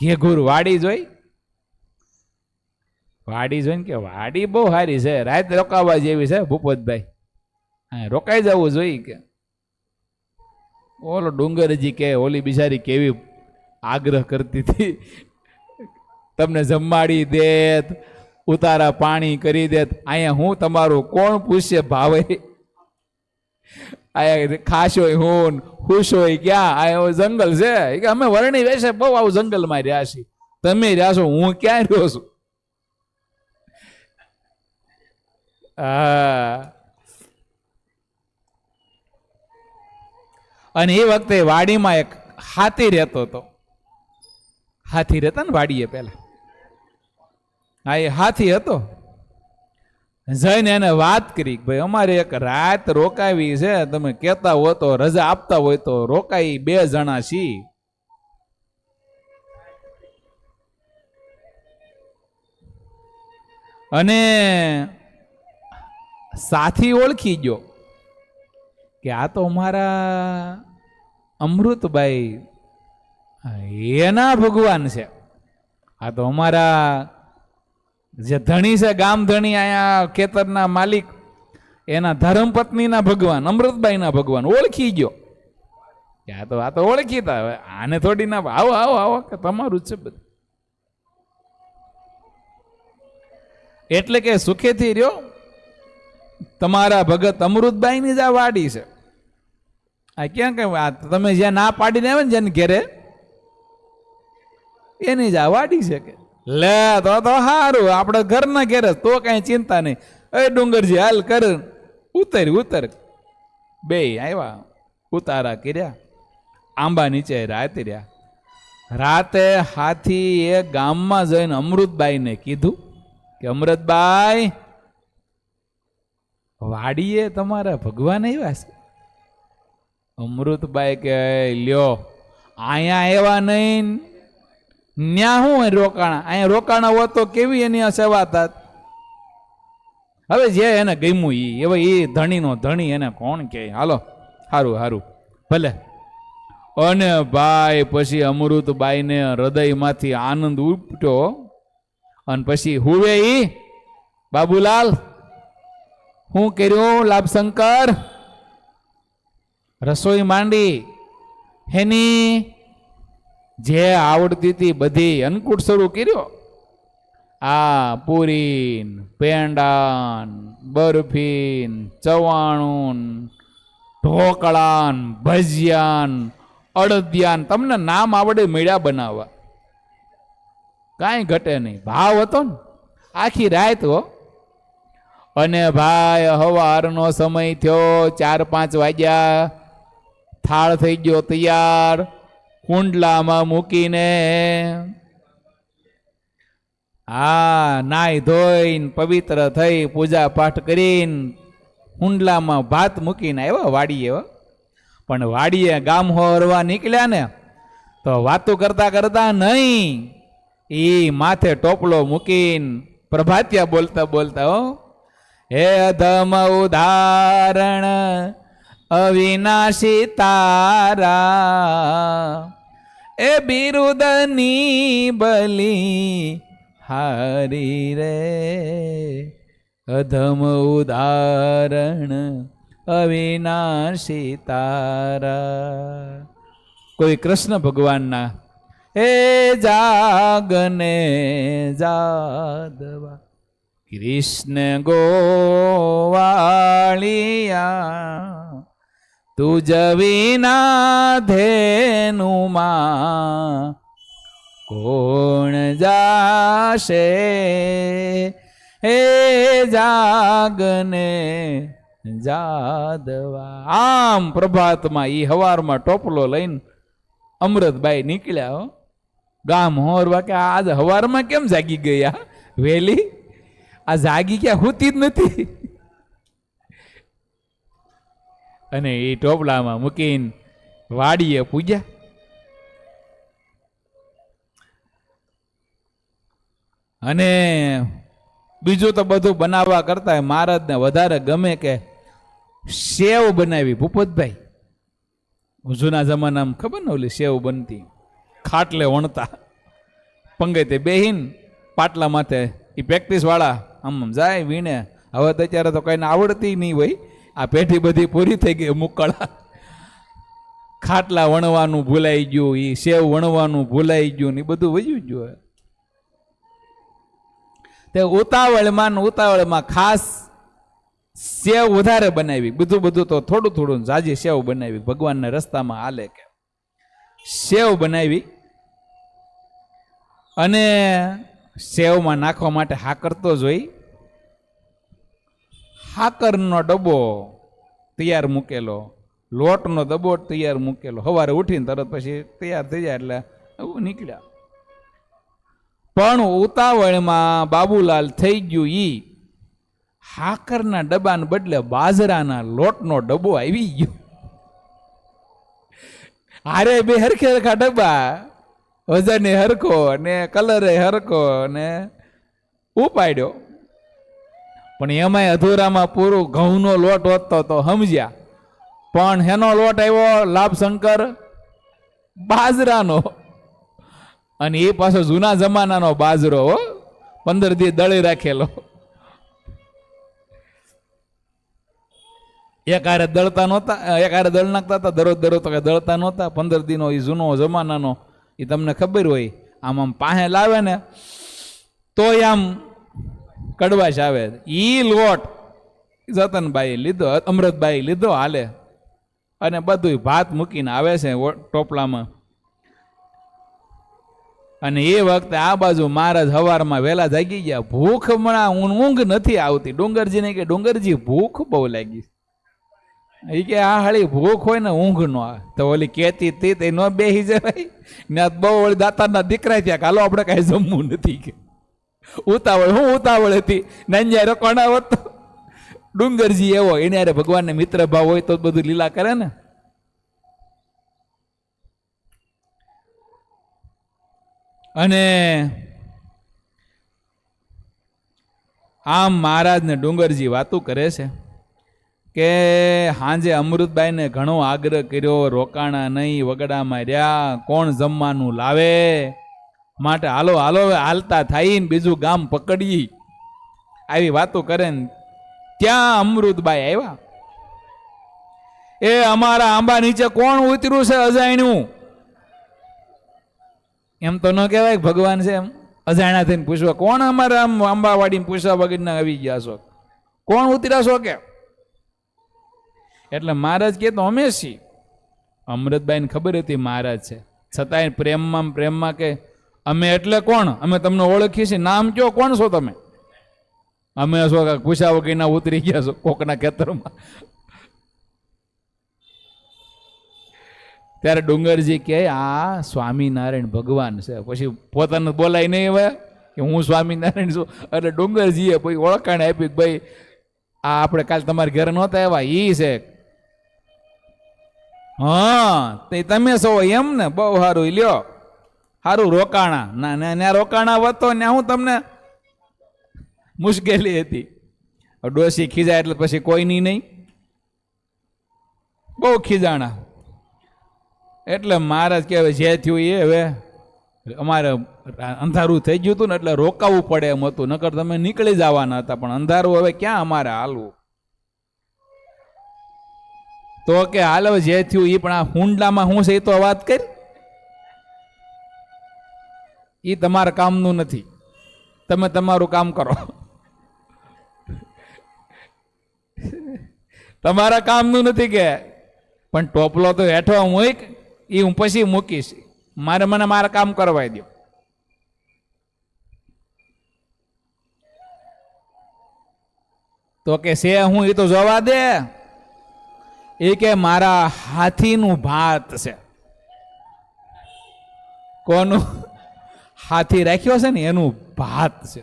ઘેઘુર વાડી જોઈ વાડી જોઈને કે વાડી બહુ સારી છે. રાત રોકાવા જેવી છે ભૂપતભાઈ. હા, રોકાઈ જવું જોઈએ કે. ઓલો ડુંગરજી કે, ઓલી બિચારી કેવી આગ્રહ કરતી હતી. તમને જમાડી દેત, ઉતારા પાણી કરી દેત. અહીંયા હું તમારું કોણ પૂછશે ભાવે? અહીંયા ખાસ હોય હું ખુશ હોય ક્યાં? આ જંગલ છે. કે અમે વર્ણી વેશે બહુ આવું જંગલમાં રહ્યા છીએ. તમે રહ્યા છો, હું ક્યાં રહ્યો છું? અને એ વખતે વાડીમાં એક હાથી રહેતો હતો. હાથી રહેતા ને વાડીએ પહેલા. હા, એ હાથી હતો. જઈને એને વાત કરી ભાઈ, અમારે એક રાત રોકાવી છે, તમે કહેતા હો તો, રજા આપતા હોય તો રોકાઈ બે જણા છી અને સાથી ઓળખી ગયો કે આ તો મારા અમૃતભાઈ એના ભગવાન છે. આ તો અમારા જે ધણી છે ગામ ધણી અહીંયા ખેતરના માલિક, એના ધર્મપત્નીના ભગવાન, અમૃતબાઈના ભગવાન, ઓળખી ગયો. કે આ તો આ તો ઓળખીતા હવે આને થોડી ના આવો આવો આવો, કે તમારું છે બધું. એટલે કે સુખેથી રહ્યો. તમારા ભગત અમૃતબાઈની જ આ વાડી છે. આ ક્યાં કે તમે જ્યાં ના પાડીને આવે ને, જેને ઘેરે, એની જ આ વાડી છે કે. લે, તો તો સારું આપણે ઘરના ઘેરે તો કાંઈ ચિંતા નહીં. એ ડુંગરજી, હાલ કર. ઉતર ઉતર. બે આવ્યા ઉતારા કર્યા. આંબા નીચે રાતે રહ્યા. રાતે હાથી એ ગામમાં જઈને અમૃતબાઈને કીધું કે, અમૃતબાઈ, વાડીએ તમારા ભગવાન આવ્યા છે. અમૃતબાઈ કે લ્યો, અહીંયા એવા નહીં. ન્યા હું રોકાણા? અહીંયા રોકાણા હોત તો કેવી એની સેવા થાત? હવે જે એને ગમ્યું એ હવે એ ધણીનો ધણી એને કોણ કે હાલો સારું સારું ભલે. અને ભાઈ, પછી અમૃતબાઈને હૃદયમાંથી આનંદ ઉપટ્યો, અને પછી હુવે ઈ? બાબુલાલ, હું કર્યું લાભશંકર? રસોઈ માંડી. હેની જે આવડતી હતી બધી અન્નકૂટ શરૂ કર્યો, આ પૂરીન, પેંડાન, બરફીન ચવાણું ઢોકળાન, ભજીયાન, અડદિયાન, તમને નામ આવડે મેળા બનાવવા. કાંઈ ઘટે નહીં. ભાવ હતો ને. આખી રાત હો. અને ભાઈ, હવારનો સમય થયો, ચાર પાંચ વાગ્યા. થાળ થઈ ગયો તૈયાર. કુંડલામાં મૂકીને હા નાય ધોઈને પવિત્ર થઈ પૂજા પાઠ કરીને કુંડલામાં ભાત મૂકીને આવ્યા વાડીએ. પણ વાડીએ ગામ હોરવા નીકળ્યા ને, તો વાતો કરતા કરતા નહીં એ માથે ટોપલો મૂકીને પ્રભાત્યા બોલતા બોલતા, હો હે અધમ ઉદાહરણ, અવિનાશી તારા એ બિરુદની બલી હારી રે. અધમ ઉદાહરણ અવિનાશી તારા. કોઈ કૃષ્ણ ભગવાનના. એ જાગને જાદવા. કૃષ્ણ ગોવાળિયા તુજ વિના ધેનુમાં કોણ જાશે? હે જાગને જાદવા. આમ પ્રભાતમાં ઈ હવારમાં ટોપલો લઈને અમૃતભાઈ નીકળ્યા હો. ગામ હોરવા કે આજ હવારમાં કેમ જાગી ગયા? વેલી? આ જાગી ક્યાં હોતી જ નથી. અને એ ટોપલામાં મૂકીને વાડીએ પૂજ્યા અને બીજું તો બધું બનાવવા કરતા મહારાજને વધારે ગમે કે સેવ બનાવી. ભૂપતભાઈ, જૂના જમાનામાં ખબર ને ઓલી સેવ બનતી. ખાટલે વણતા. પંગતે બેહીન પાટલા માથે એ પ્રેક્ટિસવાળા આમ જાય, વીણે. હવે તો અત્યારે તો કંઈને આવડતી નહીં હોય. આ પેઢી બધી પૂરી થઈ ગઈ મુકળા ખાટલા વણવાનું ભૂલાઈ ગયું એ સેવ વણવાનું ભૂલાઈ ગયું ને બધું વયું ગયું તે ઉતાવળમાં ને ઉતાવળમાં ખાસ સેવ વધારે બનાવી. બધું બધું તો થોડું થોડું જાજી સેવ બનાવી. ભગવાનના રસ્તામાં હાલે કે. સેવ બનાવી અને સેવમાં નાખવા માટે હાકર તો જોઈ. હાકરનો ડબ્બો તૈયાર મૂકેલો, લોટનો ડબ્બો તૈયાર મૂકેલો. સવારે ઉઠીને તરત પછી તૈયાર થઈ જાય એટલે નીકળ્યા. પણ ઉતાવળમાં બાબુલાલ થઈ ગયું ઈ. હાકરના ડબ્બાને બદલે બાજરાના લોટનો ડબ્બો આવી ગયો. હારે બે હરખે હરખા ડબ્બા. વજને હરખો ને કલરે હરખો ને ઉપાડ્યો. પણ એમાંય અધૂરામાં પૂરું ઘઉંનો લોટ વધતો તો સમજ્યા. પણ હેનો લોટ આવ્યો લાભશંકર બાજરાનો. અને એ પાછો જૂના જમાનાનો બાજરો હો, પંદર દી દળી રાખેલો. એક હારે દળતા નહોતા, એક હારે દળ નાખતા હતા, દરરોજ દરરોજ તો કે દળતા નહોતા. પંદર દીનો એ જૂનો જમાનાનો, એ તમને ખબર હોય, આમ આમ પાસે લાવે ને, તોય આમ કડવાશ આવે. ઈ લોટ જતનબાઈ લીધો અમૃતબાઈ લીધો હાલે. અને બધું ભાત મૂકીને આવે છે ટોપલામાં. અને એ વખતે આ બાજુ મહારાજ હવારમાં વહેલા જાગી ગયા. ભૂખ હમણાં ઊંઘ નથી આવતી. ડુંગરજીને કે, ડુંગરજી, ભૂખ બહુ લાગી. એ કે, આ હાળી ભૂખ હોય ને ઊંઘ ન તો ઓલી કેતી તી, તે ન બેસી જવાય. ને બહુ ઓળી દાતાના દીકરા કે, હાલો, આપણે કાંઈ જમવું નથી. કે ઉતાવળ, હું ઉતાવળ હતી. નાંજા રોકાણા હોત ડુંગરજી એવો. એને યારે ભગવાનને મિત્ર ભાવ હોય તો બધું લીલા કરે ને. અને આમ મહારાજને ડુંગરજી વાતું કરે છે કે હાંજે અમૃતબાઈને ઘણો આગ્રહ કર્યો, રોકાણા નહીં, વગડામાં રહ્યા, કોણ જમવાનું લાવે? માટે હાલો હાલો હાલતા થાય ને બીજું ગામ પકડી આવી વાતો કરે ને ત્યાં અમૃતબાઈ આવ્યા. એ અમારા આંબા નીચે કોણ ઉતર્યું છે અજાણ્યું? એમ તો ન કહેવાય ભગવાન છે એમ. અજાણ્યા થઈને પૂછવા કોણ અમારા આમ આંબાવાડીને પૂછવા વગરના આવી ગયા છો? કોણ ઉતર્યા છો કે? એટલે મહારાજ કે તો અમે છીએ. અમૃતબાઈને ખબર હતી મહારાજ છે. છતાંય પ્રેમમાં પ્રેમમાં કે અમે એટલે કોણ? અમે તમને ઓળખીએ છીએ. નામ કયો? કોણ છો તમે? અમે છો કે પૂછા વગરના ઉતરી ગયા છો કોકના ખેતરમાં. ત્યારે ડુંગરજી કે આ સ્વામિનારાયણ ભગવાન છે. પછી પોતાને બોલાય નહીં હવે કે હું સ્વામિનારાયણ છું. એટલે ડુંગરજીએ પછી ઓળખાણ આપી ભાઈ, આ આપણે કાલ તમારા ઘરે નહોતા આવ્યા. એ છે. હા, તે તમે છો એમ ને? બહુ સારું. લ્યો. સારું રોકાણા. ના ત્યાં રોકાણા વધતો ને હું તમને મુશ્કેલી હતી. ડોસી ખીજાય એટલે પછી કોઈની નહીં. બહુ ખીજાણા. એટલે મહારાજ કે હવે જે થયું એ હવે અમારે અંધારું થઈ ગયું હતું ને એટલે રોકાવું પડે એમ હતું. નકર તમે નીકળી જવાના હતા, પણ અંધારું હવે ક્યાં અમારે હાલવું? તો કે હાલ જે થયું એ પણ આ હુંડામાં હું છે એ તો વાત કરી? એ તમારા કામનું નથી. તમે તમારું કામ કરો. તમારા કામનું નથી કે. પણ ટોપલો તો હેઠો મૂક એ હું પછી મૂકીશ. મારે મને મારા કામ કરવા દો તો કે છે હું એ તો જોવા દે. એ કે મારા હાથીનું ભાત છે. કોનું? હાથી રાખ્યો છે ને, એનું ભાત છે.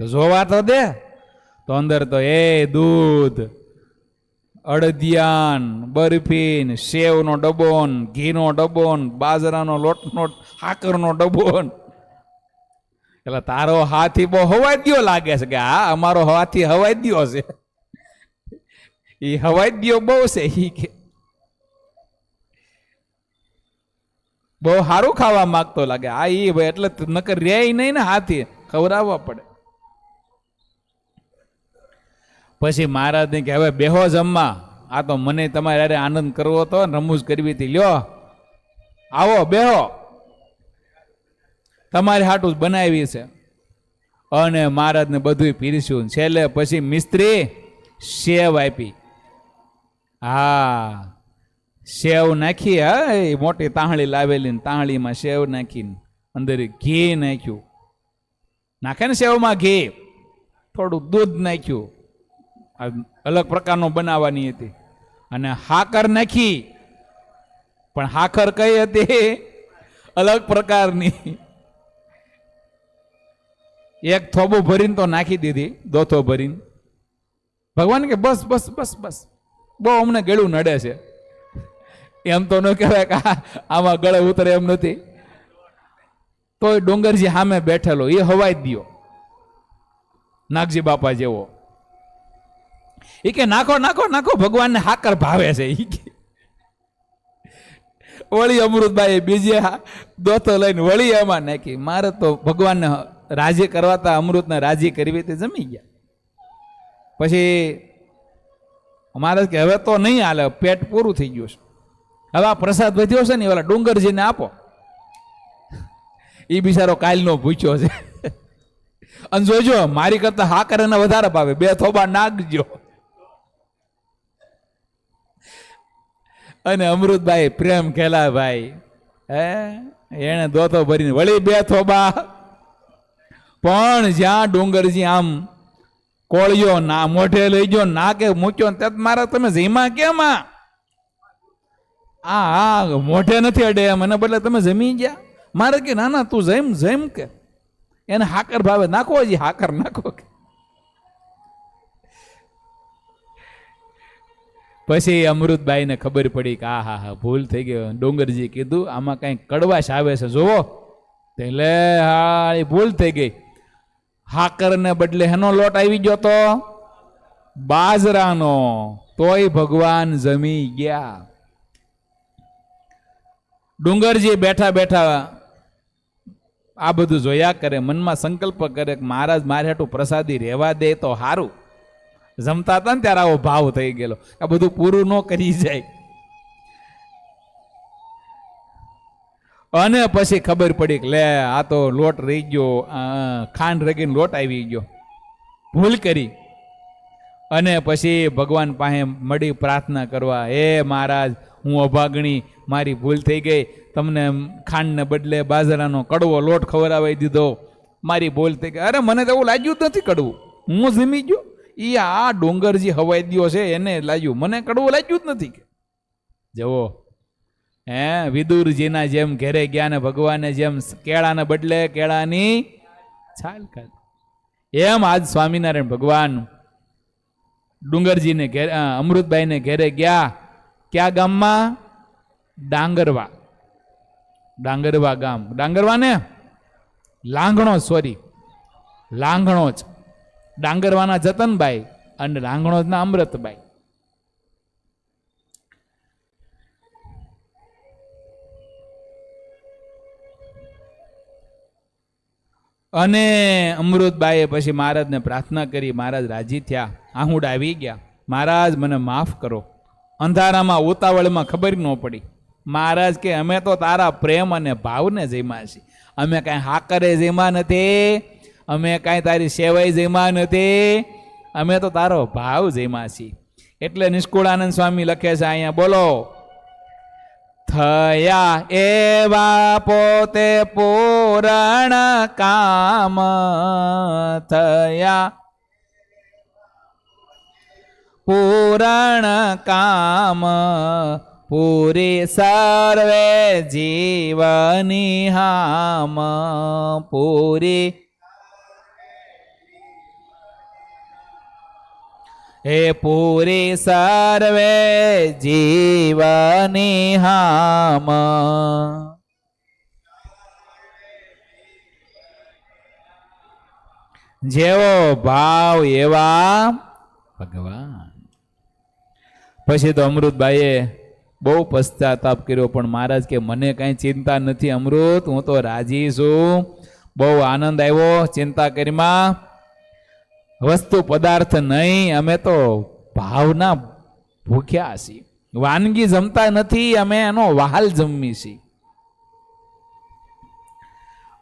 તો જોવા તો દે તો અંદર તો એ દૂધ, અડદિયાન, બરફીન, સેવનો ડબ્બોન ઘીનો ડબ્બોન બાજરાનો લોટનો, હાકરનો ડબ્બોન એટલે તારો હાથી બહુ હવાદ્યો લાગે છે કે હા, અમારો હાથી હવાદ્યો છે. એ હવાદ્યો બહુ છે એ કે બહુ સારું ખાવા માંગતો લાગે. આ એ ભાઈ એટલે નકર રે નહીં ને હાથી. ખવડાવવા પડે. પછી મહારાજને કે, હવે બેહો જમવા. આ તો મને તમારે હારે આનંદ કરવો હતો રમૂજ કરવી હતી. લ્યો, આવો, બેહો. તમારી હાટું બનાવી છે. અને મહારાજને બધું પીરસ્યું. છેલ્લે પછી મિસ્ત્રી સેવ આપી. હા સેવ નાખી, હા, એ મોટી તાહળી લાવેલી ને તાહળીમાં સેવ નાખીને અંદર ઘી નાખ્યું. નાખે ને સેવમાં ઘી? થોડું દૂધ નાખ્યું. અલગ પ્રકારનું બનાવવાની હતી. અને હાકર નાખી. પણ હાકર કઈ હતી? અલગ પ્રકારની. એક થોબું ભરીને તો નાખી દીધી, દોથો ભરીને. ભગવાન કે બસ બસ બસ બસ. બહુ અમને ગળું નડે છે. એમ તો ન કહેવાય કે આમાં ગળે ઉતરે એમ નથી. તોય ડુંગરજી સામે બેઠેલો, એ હવાઈ જ દ્યો. નાગજી બાપા જેવો. એ કે, નાખો નાખો નાખો, ભગવાનને હાકર ભાવે છે. ઈ કે, વળી અમૃતભાઈ બીજે દોતો લઈને વળી એમાં નાખી. મારે તો ભગવાનને રાજી કરવાતા અમૃતને રાજી કરવી તે જમી ગયા. પછી મારે કે, હવે તો નહીં હાલે, પેટ પૂરું થઈ ગયું છે. હવે આ પ્રસાદ વધ્યો છે ને ઓલા ડુંગરજીને આપો. એ બિચારો કાલનો ભૂખ્યો છે. અને જોજો, મારી કરતા હા કરે ને વધારે ભાવે. બે થોબા નાખજો. અને અમૃતભાઈ પ્રેમ ખેલા ભાઈ. હે? એને દોતો ભરીને, વળી બે થોબા. પણ જ્યાં ડુંગરજી આમ કોળિયો ના મોઢે લઈ ગયો ના કે મૂક્યો ત્યાં મારા તમે જીમા કેમ આ આ, મોઢે નથી અડે એમ એના બદલે તમે જમી ગયા. મારે કે, ના ના, તું જમ જમ કે. એને હાકર ભાવે. નાખો હજી, હાકર નાખો કે. પછી અમૃતભાઈને ખબર પડી કે આ હા હા ભૂલ થઈ ગયો ડુંગરજી કીધું, આમાં કંઈક કડવાશ આવે છે જોવો તે લે, હા, એ ભૂલ થઈ ગઈ. હાકરને બદલે હેનો લોટ આવી ગયો તો? બાજરાનો. તોય ભગવાન જમી ગયા. ડુંગરજી બેઠા બેઠા આ બધું જોયા કરે, મનમાં સંકલ્પ કરે કે મહારાજ મારે હાટું પ્રસાદી રહેવા દે તો સારું જમતા હતા ને ત્યારે આવો ભાવ થઈ ગયેલો. આ બધું પૂરું ન કરી જાય. અને પછી ખબર પડી કે લે, આ તો લોટ રહી ગયો ખાંડ રગીને લોટ આવી ગયો. ભૂલ કરી. અને પછી ભગવાન પાસે મળી પ્રાર્થના કરવા, હે મહારાજ હું અભાગણી, મારી ભૂલ થઈ ગઈ. તમને ખાંડને બદલે બાજરાનો કડવો લોટ ખવડાવી દીધો. મારી ભૂલ થઈ ગઈ. અરે, મને તો એવું લાગ્યું જ નથી કડવું. હું જમી ગયો. એ આ ડુંગરજી હવાઈ દ્યો છે, એને લાગ્યું. મને કડવું લાગ્યું જ નથી જવો હે, વિદુરજીના જેમ ઘેરે ગયા ને ભગવાને જેમ કેળાને બદલે કેળાની છાલ ખાલ એમ આજ સ્વામિનારાયણ ભગવાન ડુંગરજીને ઘેર અમૃતભાઈને ઘેરે ગયા. ક્યાં ગામમાં? ડાંગરવા. ડાંગરવા ગામ. ડાંગરવા ને લાંગણો સોરી લાંગણો જ. ડાંગરવાના જતનભાઈ અને લાંગણોજના અમૃતભાઈ. અને અમૃતબાઈએ પછી મહારાજને પ્રાર્થના કરી, મહારાજ રાજી થયા. આહુડ આવી ગયા. મહારાજ, મને માફ કરો. અંધારામાં, ઉતાવળમાં ખબર ન પડી. મહારાજ કે, અમે તો તારા પ્રેમ અને ભાવને જમ્યા છીએ. અમે કાંઈ હાકરે જમ્યા નથી. અમે કાંઈ તારી સેવાય જમ્યા નથી. અમે તો તારો ભાવ જમ્યા છીએ. એટલે નિષ્કુળાનંદ સ્વામી લખે છે અહીંયા, બોલો. થયા એવા પોતે પૂરણ કામ. થયા પૂરણ કામ, પૂરી સર્વે જીવની હામ, પૂરી હે પૂરી સર્વે જીવની હામ. જેવો ભાવ એવા ભગવાન. પછી તો અમૃતભાઈએ બહુ પશ્ચાતાપ કર્યો, પણ મહારાજ, કે મને કાંઈ ચિંતા નથી અમૃત, હું તો રાજી છું. બહુ આનંદ આવ્યો ચિંતા કરીમાં. વસ્તુ પદાર્થ નહીં, અમે તો ભાવના ભૂખ્યા છીએ. વાનગી જમતા નથી, અમે એનો વહાલ જમી છીએ.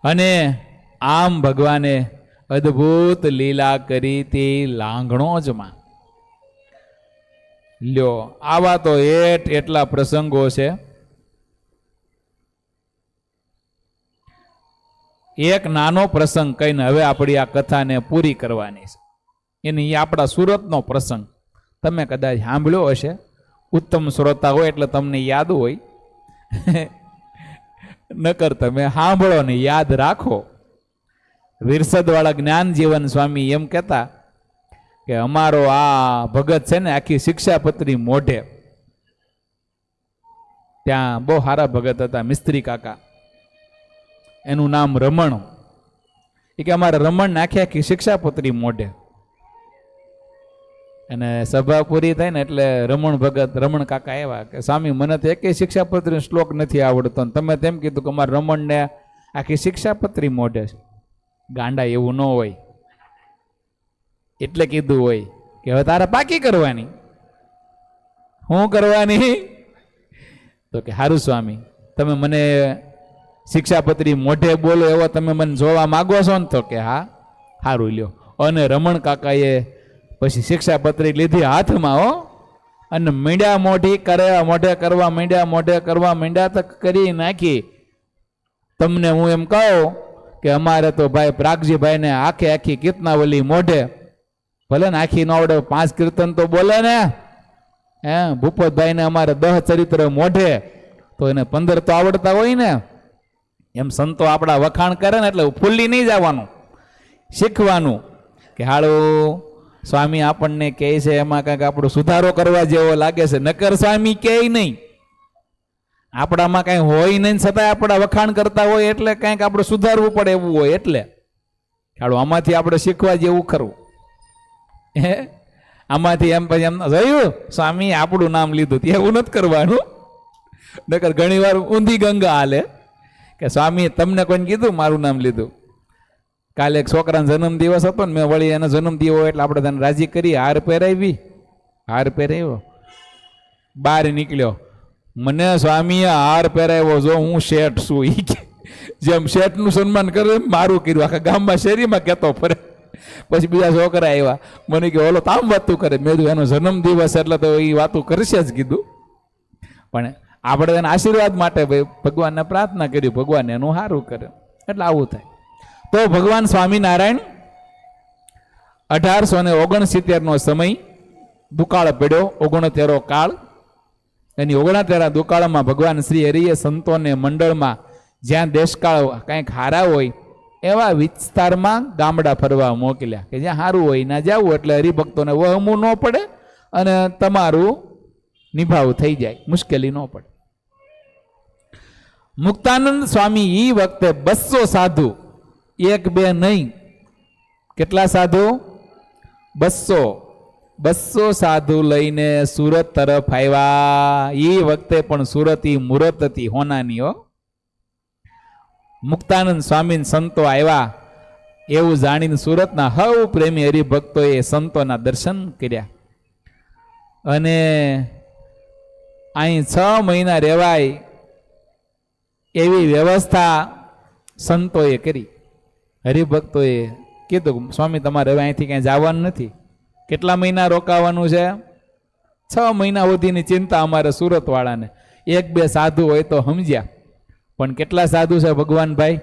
અને આમ ભગવાને અદ્ભુત લીલા કરી તે લાંગણો જ માં લ્યો આવા તો એટ એટલા પ્રસંગો છે. એક નાનો પ્રસંગ કહીને હવે આપણી આ કથાને પૂરી કરવાની છે. એની આપણા સુરતનો પ્રસંગ. તમે કદાચ સાંભળ્યો હશે. ઉત્તમ શ્રોતા હોય એટલે તમને યાદ હોય. નકર તમે સાંભળો ને યાદ રાખો. વિરસદવાળા જ્ઞાન જીવન સ્વામી એમ કહેતા કે અમારો આ ભગત છે ને, આખી શિક્ષાપત્રી મોઢે. ત્યાં બહુ સારા ભગત હતા, મિસ્ત્રી કાકા. એનું નામ રમણ. એ કે અમારે રમણ આખી આખી શિક્ષાપત્રી મોઢે. અને સભા પૂરી થાય ને એટલે રમણ ભગત, રમણ કાકા એવા કે, સ્વામી, મને તો એકેય શિક્ષાપત્રી શ્લોક નથી આવડતો. ને તમે તેમ કીધું કે અમારે રમણને આખી શિક્ષાપત્રી મોઢે ગાંડા એવું ન હોય. એટલે કીધું હોય કે હવે તારે પાકી કરવાની. શું કરવાની? તો કે હારું સ્વામી, તમે મને શિક્ષાપત્રી મોઢે બોલો એવો તમે મને જોવા માગો છો ને તો કે હા સારું લ્યો. અને રમણ કાકાએ પછી શિક્ષાપત્રી લીધી હાથમાં હો. અને મીંડ્યા મોઢી કર્યા મોઢે કરવા મીંડ્યા મોઢે કરવા મીંડ્યા તક કરી નાખી. તમને હું એમ કહું કે અમારે તો ભાઈ પ્રાગજીભાઈને આખે આખી કીતનાવલી મોઢે ભલે ને આખી ન આવડે, પાંચ કીર્તન તો બોલે ને. હે, ભૂપતભાઈને અમારે દહ ચરિત્ર મોઢે, તો એને પંદર તો આવડતા હોય ને. એમ સંતો આપણા વખાણ કરે ને એટલે ફૂલી નહીં જવાનું. શીખવાનું કે હાળો, સ્વામી આપણને કહે છે, એમાં કંઈક આપણો સુધારો કરવા જેવો લાગે છે. નકર સ્વામી કહે નહીં. આપણામાં કાંઈ હોય નહીં છતાંય આપણા વખાણ કરતા હોય એટલે કાંઈક આપણે સુધારવું પડે એવું હોય એટલે. હાળો, આમાંથી આપણે શીખવા જેવું ખરું. હે? આમાંથી એમ પછી એમ રહ્યું સ્વામી આપણું નામ લીધું. એવું નથી કરવાનું. નકર ઘણી વાર ઊંધી ગંગા હાલે. કે સ્વામી, તમને કોઈને કીધું મારું નામ લીધું? કાલે એક છોકરાનો જન્મ દિવસ હતો ને, મેં વળી એનો જન્મ દિવસ એટલે આપણે તને રાજી કરી હાર પહેરાવી. હાર પહેરાવ્યો. બહાર નીકળ્યો. મને સ્વામીએ હાર પહેરાવ્યો, જો હું શેઠ છું. એ જેમ શેઠનું સન્માન કરે મારું કર્યું. આખા ગામમાં શેરીમાં કહેતો ફરે. પછી બીજા છોકરા આવ્યા મને કે, ઓલો તામ વાતું કરે. મેં કીધું, એનો જન્મ દિવસ એટલે તો એ વાતું કરશે જ, કીધું. પણ આપણે એના આશીર્વાદ માટે ભગવાનને પ્રાર્થના કરી, ભગવાન એનું સારું કરે. એટલે આવું થાય. તો ભગવાન સ્વામિનારાયણ અઢારસો ને ઓગણસિત્તેરનો સમય દુકાળ પડ્યો, ઓગણતેરો કાળ. એની ઓગણતેરા દુકાળમાં ભગવાન શ્રી હરિએ સંતોને મંડળમાં જ્યાં દેશકાળ કાંઈક હારા હોય એવા વિસ્તારમાં ગામડા ફરવા મોકલ્યા કે જ્યાં સારું હોય, ના જવું એટલે હરિભક્તોને વહમું ન પડે અને તમારું નિભાવ થઈ જાય, મુશ્કેલી ન પડે. મુક્તાનંદ સ્વામી એ વખતે બસો સાધુ, એક બે નહીં. કેટલા સાધુ? બસો. બસો સાધુ લઈને સુરત તરફ આવ્યા. એ વખતે પણ સુરત મુરત હતી હોનાની, હો. મુક્તાનંદ સ્વામી સંતો આવ્યા એવું જાણીને સુરતના હવ પ્રેમી હરિભક્તોએ સંતોના દર્શન કર્યા. અને અહીં છ મહિના રહેવાય એવી વ્યવસ્થા સંતોએ કરી. હરિભક્તોએ કીધું સ્વામી, તમારે હવે અહીંથી ક્યાંય જવાનું નથી. કેટલા મહિના રોકાવાનું છે? છ મહિના સુધીની ચિંતા અમારે સુરતવાળાને. એક બે સાધુ હોય તો સમજ્યા. પણ કેટલા સાધુ છે ભગવાનભાઈ?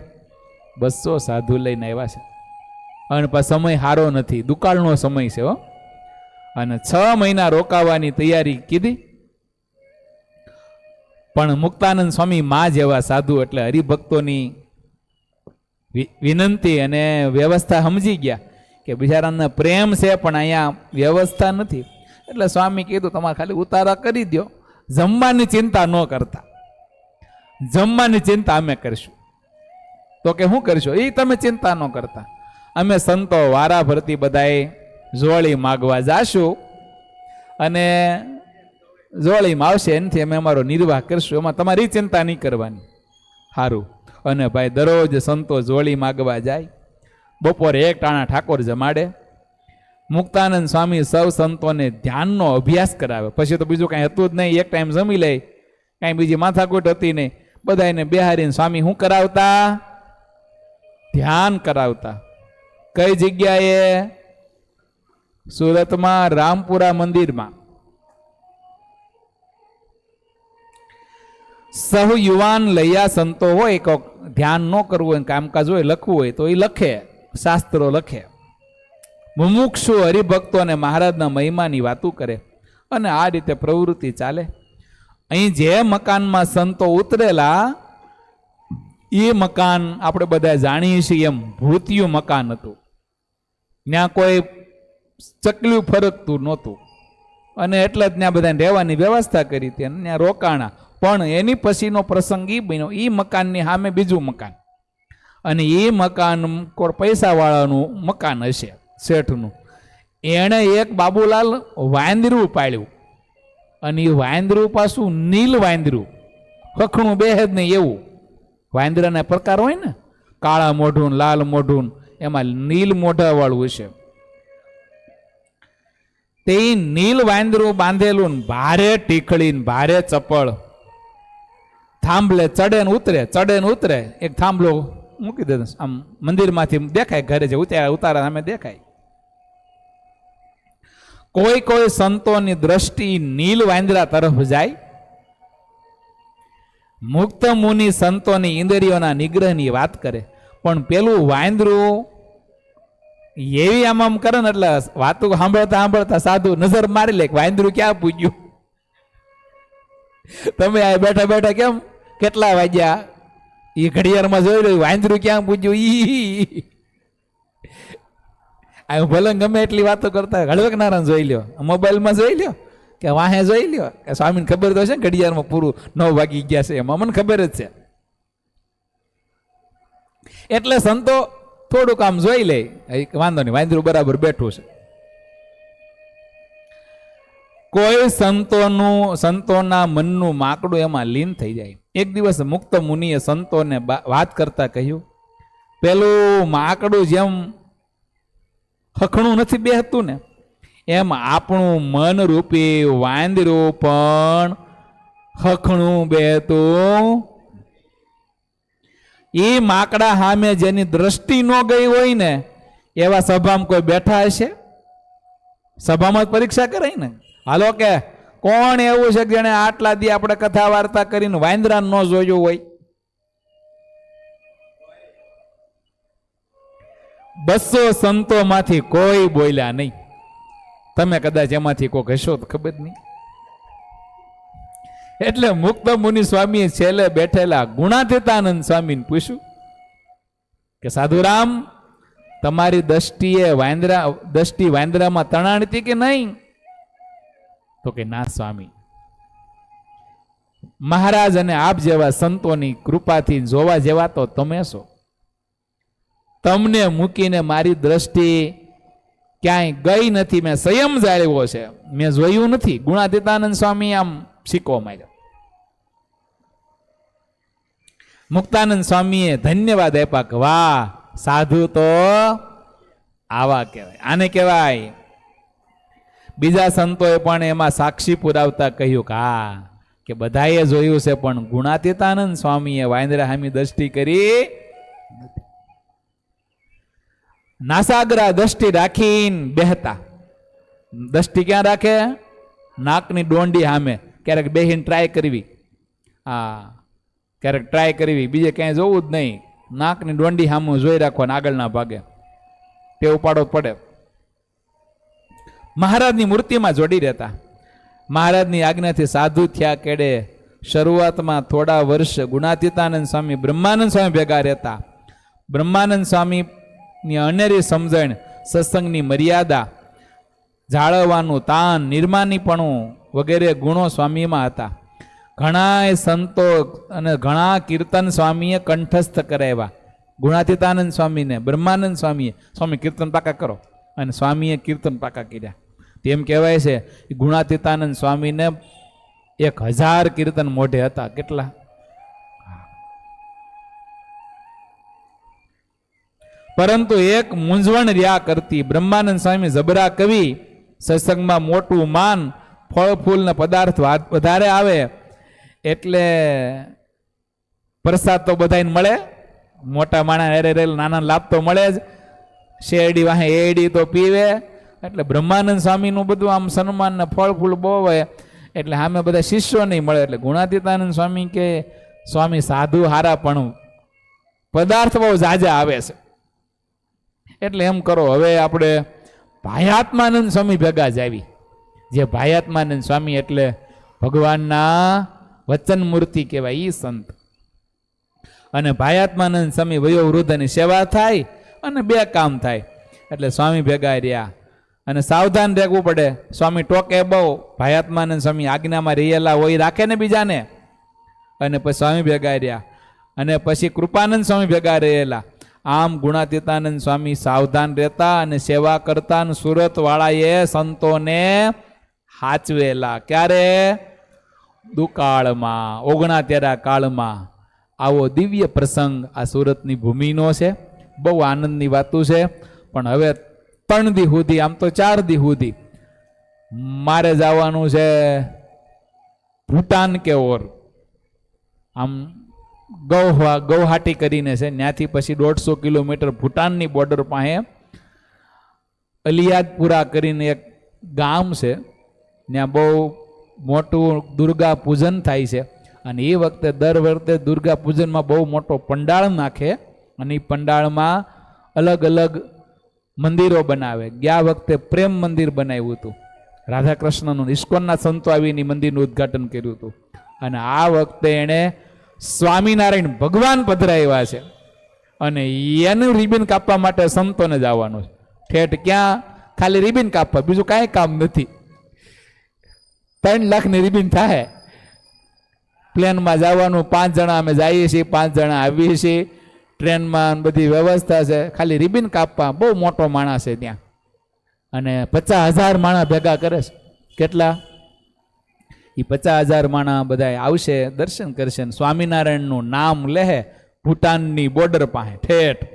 બસો સાધુ લઈને આવ્યા છે. અને પણ સમય સારો નથી, દુકાળનો સમય છે હો. અને છ મહિના રોકાવાની તૈયારી કીધી. પણ મુક્તાનંદ સ્વામી મા જેવા સાધુ એટલે હરિભક્તોની વિનંતી અને વ્યવસ્થા સમજી ગયા કે બિચારાને પ્રેમ છે પણ અહીંયા વ્યવસ્થા નથી. એટલે સ્વામી કીધું, તમારે ખાલી ઉતારા કરી દો જમવાની ચિંતા ન કરતા. જમવાની ચિંતા અમે કરશું. તો કે શું કરશો? એ તમે ચિંતા ન કરતા. અમે સંતો વારા ભરતી બધાએ જોળી માગવા જાશું અને જોળીમાં આવશે એનાથી અમે અમારો નિર્વાહ કરશું. એમાં તમારી ચિંતા નહીં કરવાની. સારું અને ભાઈ દરરોજ સંતો જોળી માગવા જાય. બપોરે એક ટાણા ઠાકોર જમાડે. મુક્તાનંદ સ્વામી સૌ સંતોને ધ્યાનનો અભ્યાસ કરાવે. પછી તો બીજું કાંઈ હતું જ નહીં. એક ટાઈમ જમી લે. કાંઈ બીજી માથાકૂટ હતી નહીં. બધા એને સ્વામી શું કરાવતા? ધ્યાન કરાવતા. કઈ જગ્યાએ? સુરતમાં, રામપુરા મંદિરમાં. સહુ યુવાન લૈયા સંતો હોય, કોક ધ્યાન ન કરવું હોય, કામકાજ હોય, લખવું હોય, તો એ લખે, શાસ્ત્રો લખે. મુમુક્ષુ હરિભક્તો અને મહારાજના મહિમાની વાતો કરે અને આ રીતે પ્રવૃત્તિ ચાલે. અહીં જે મકાનમાં સંતો ઉતરેલા, એ મકાન આપણે બધા જાણીએ છીએ એમ ભૂતિયું મકાન હતું. ત્યાં કોઈ ચકલું ફરકતું નહોતું. અને એટલે જ ત્યાં બધાને રહેવાની વ્યવસ્થા કરી હતી અને ત્યાં રોકાણા. પણ એની પછીનો પ્રસંગ એ બન્યો. એ મકાનની સામે બીજું મકાન. અને એ મકાન પૈસાવાળાનું મકાન હશે, શેઠનું. એણે એક બાબુલાલ વાંદરું પાળ્યું. અને એ વાંદરું પાછું નીલ વાંદરું. કખણું બેહદ નહીં એવું. વાંદરાના પ્રકાર હોય ને, કાળા મોઢું લાલ મોઢું એમાં નીલ મોઢાવાળું છે તે નીલ વાંદરું બાંધેલું ભારે ટીકડી ભારે ચપળ. થાંભલે ચડે ને ઉતરે, ચડે ને ઉતરે. એક થાંભલો મૂકી દે, આમ મંદિરમાંથી દેખાય, ઘરે જે ઉતારા સામે દેખાય. કોઈ કોઈ સંતોની દ્રષ્ટિ નીલ વાંદરા તરફ જાય. મુક્ત મુનિ સંતોની ઇન્દ્રિયોના નિગ્રહની વાત કરે. પણ પેલું વાંદરું એવી આમ આમ કરે ને એટલે વાતો સાંભળતા સાંભળતા સાધુ નજર મારી લે વાંદરું ક્યાં પૂજ્યું? તમે આ બેઠા બેઠા કેમ કેટલા વાગ્યા? એ ઘડિયાળમાં જોઈ લો વાંદરું ક્યાં પૂજ્યું? ઈ આ ભલે ગમે એટલી વાતો કરતા હળવેક નારાયણ જોઈ લ્યો. મોબાઈલમાં જોઈ લ્યો. કે વાહે જોઈ લ્યો. કે સ્વામીને ખબર તો છે ને ઘડિયાળમાં પૂરું નવ વાગી ગયા છે એમાં. મને ખબર જ છે. એટલે સંતો થોડુંક આમ જોઈ લે. વાંધો નહીં. વાંદરું બરાબર બેઠું છે. કોઈ સંતોનું, સંતોના મનનું માકડું એમાં લીન થઈ જાય. એક દિવસ મુક્ત મુનિએ સંતોને વાત કરતા કહ્યું, પેલું માકડું જેમ હખણું નથી બેહતું ને? એમ આપણું મન રૂપી વાંદરું, પણ હખણું બેહતું એ માકડા સામે જેની દ્રષ્ટિ ન ગઈ હોય ને, એવા સભામાં કોઈ બેઠા હશે? સભામાં પરીક્ષા કરાય ને? હાલો કે, કોણ એવું છે જેણે આટલા દી આપણે કથા વાર્તા કરીને વાંદરા ન જોયું હોય? બસો સંતોમાંથી કોઈ બોલ્યા નહીં. તમે કદાચ એમાંથી કોઈ હશો તો ખબર નહીં. એટલે મુક્ત મુનિ સ્વામીએ છેલ્લે બેઠેલા ગુણાતીતાનંદ સ્વામીને પૂછ્યું કે, સાધુરામ, તમારી દ્રષ્ટિએ વાંદરા, દ્રષ્ટિ વાંદરામાં તણાણતી કે નહીં? તો કે, ના સ્વામી. મહારાજ અને આપ જેવા સંતોની કૃપાથી જોવા જેવા તો તમે છો. તમને મૂકીને મારી દ્રષ્ટિ ક્યાંય ગઈ નથી. મેં સંયમ જાળવ્યો છે. મેં જોયું નથી. ગુણાતીતાનંદ સ્વામી આમ શીખવા માંડ્યો. મુક્તાનંદ સ્વામીએ ધન્યવાદ આપ્યા કે વાહ, સાધુ તો આવા કહેવાય. આને કહેવાય, બીજા સંતોએ પણ એમાં સાક્ષી પુરાવતા કહ્યું કે હા, કે બધાએ જોયું છે, પણ ગુણાતીતાનંદ સ્વામીએ વાંદરા હામી દ્રષ્ટિ કરી નાસાગ્રા દ્રષ્ટિ રાખીને બેહતા. દ્રષ્ટિ ક્યાં રાખે? નાકની ડોંડી સામે ક્યારેક બેહીને ટ્રાય કરવી. હા, ક્યારેક ટ્રાય કરવી. બીજે ક્યાંય જોવું જ નહીં. નાકની ડોંડી સામે જોઈ રાખવાના આગળના ભાગે. તે ઉપાડો પડે. મહારાજની મૂર્તિમાં જોડી રહેતા. મહારાજની આજ્ઞાથી સાધુ થયા કેડે શરૂઆતમાં થોડા વર્ષ ગુણાતીતાનંદ સ્વામી બ્રહ્માનંદ સ્વામી ભેગા રહેતા. બ્રહ્માનંદ સ્વામીની અનેરી સમજણ, સત્સંગની મર્યાદા, જાળવવાનું તાન, નિર્માનીપણું વગેરે ગુણો સ્વામીમાં હતા. ઘણાએ સંતો અને ઘણા કીર્તન સ્વામીએ કંઠસ્થ કરાવ્યા. ગુણાતીતાનંદ સ્વામીને, બ્રહ્માનંદ સ્વામીએ, સ્વામી, કીર્તન પાકા કરો. અને સ્વામીએ કીર્તન પાકા કર્યા. તેમ કહેવાય છે ગુણાતીતાનંદ સ્વામીને એક હજાર કીર્તન મોઢે હતા. કેટલા? પરંતુ એક મૂંઝવણ રહ્યા કરતી બ્રહ્માનંદ સ્વામી જબરા કવિ સત્સંગમાં મોટું માન, ફળ ફૂલને પદાર્થ વધારે આવે એટલે પ્રસાદ તો બધાને મળે. મોટા માણા હેરે રેલ નાના લાભ તો મળે જ. શેરડી વાહે એડી તો પીવે. એટલે બ્રહ્માનંદ સ્વામીનું બધું આમ સન્માન ને ફળ, ફૂલ બહુ હોય. એટલે સામે બધા શિષ્યો નહીં મળે. એટલે ગુણાતીતાનંદ સ્વામી કે, સ્વામી, સાધુ હારા પણ પદાર્થ બહુ ઝાઝા આવે છે. એટલે એમ કરો, હવે આપણે ભાયાત્માનંદ સ્વામી ભેગા જ આવી. જે ભાયાત્માનંદ સ્વામી એટલે ભગવાનના વચન મૂર્તિ કહેવાય ઈ સંત. અને ભાયાત્માનંદ સ્વામી વયો વૃદ્ધની સેવા થાય અને બે કામ થાય. એટલે સ્વામી ભેગા રહ્યા. અને સાવધાન રહેવું પડે. સ્વામી ટોકે બહુ. ભાયાત્માનંદ સ્વામી આજ્ઞામાં રહેલા હોય રાખે ને બીજાને. અને પછી સ્વામી ભેગા રહ્યા. અને પછી કૃપાનંદ સ્વામી ભેગા રહેલા. આમ ગુણાતીતાનંદ સ્વામી સાવધાન રહેતા અને સેવા કરતા અને સુરત વાળાએ સંતોને હાચવેલા. ક્યારે? દુકાળમાં ઓગણા તેરા કાળમાં. આવો દિવ્ય પ્રસંગ આ સુરતની ભૂમિનો છે. બહુ આનંદની વાતો છે. પણ હવે ત્રણ દી સુધી, આમ તો ચાર દી સુધી, મારે જવાનું છે ભૂટાન કે ઓર? આમ ગૌહા ગૌહાટી કરીને છે. ત્યાંથી પછી દોઢસો કિલોમીટર ભૂટાનની બોર્ડર પાસે અલિયાદપુરા કરીને એક ગામ છે. ત્યાં બહુ મોટું દુર્ગા પૂજન થાય છે. અને એ વખતે દર વખતે દુર્ગા પૂજનમાં બહુ મોટો પંડાળ નાખે અને એ પંડાળમાં અલગ અલગ મંદિરો બનાવે. ગયા વખતે પ્રેમ મંદિર બનાવ્યું હતું. રાધાકૃષ્ણનું ઇસ્કોનના સંતો આવીને મંદિરનું ઉદ્ઘાટન કર્યું હતું. અને આ વખતે એણે સ્વામિનારાયણ ભગવાન પધરાવ્યા છે. અને એનું રિબિન કાપવા માટે સંતોને જ આવવાનું છે. ઠેઠ ક્યાં? ખાલી રિબિન કાપવા, બીજું કાંઈ કામ નથી. ત્રણ લાખની રિબિન થાય. પ્લેનમાં જવાનું, પાંચ જણા અમે જઈએ છીએ, પાંચ જણા આવીએ છીએ. ટ્રેનમાં બધી વ્યવસ્થા છે. ખાલી રિબિન કાપવા, બહુ મોટો માણસ છે ત્યાં. અને પચાસ હજાર માણસ ભેગા કરે છે. કેટલા? એ પચાસ હજાર માણા બધા આવશે, દર્શન કરશે સ્વામિનારાયણનું નામ લેહે ભૂટાનની બોર્ડર પાસે, ઠેઠ.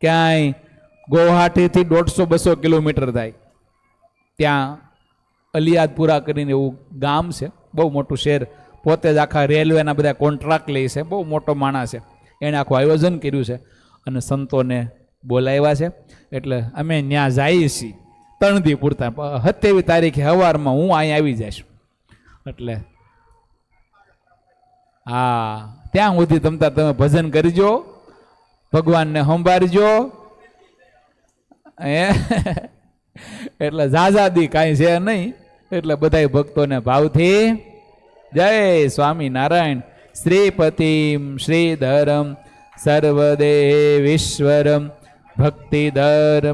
ક્યાંય ગુવાહાટીથી દોઢસો બસો કિલોમીટર થાય. ત્યાં અલિયાદપુરા કરીને એવું ગામ છે, બહુ મોટું શહેર. પોતે જ આખા રેલવેના બધા કોન્ટ્રાક્ટ લે છે, બહુ મોટો માણસ છે. એણે આખું આયોજન કર્યું છે અને સંતોને બોલાવ્યા છે. એટલે અમે ત્યાં જઈએ છીએ. ત્રણ દી પૂરતા. સત્યાવીસ તારીખે સવારમાં હું અહીં આવી જઈશ. એટલે. હા, ત્યાં સુધી તમતા તમે ભજન કરજો, ભગવાનને સંભાળજો. એ એટલે ઝાઝાદી કાંઈ છે નહીં, એટલે બધા ભક્તોને ભાવથી. જય સ્વામિનારાયણ. શ્રીપતિમ શ્રીધરમ, સર્વદેવીશ્વરમ, ભક્તિધર્મા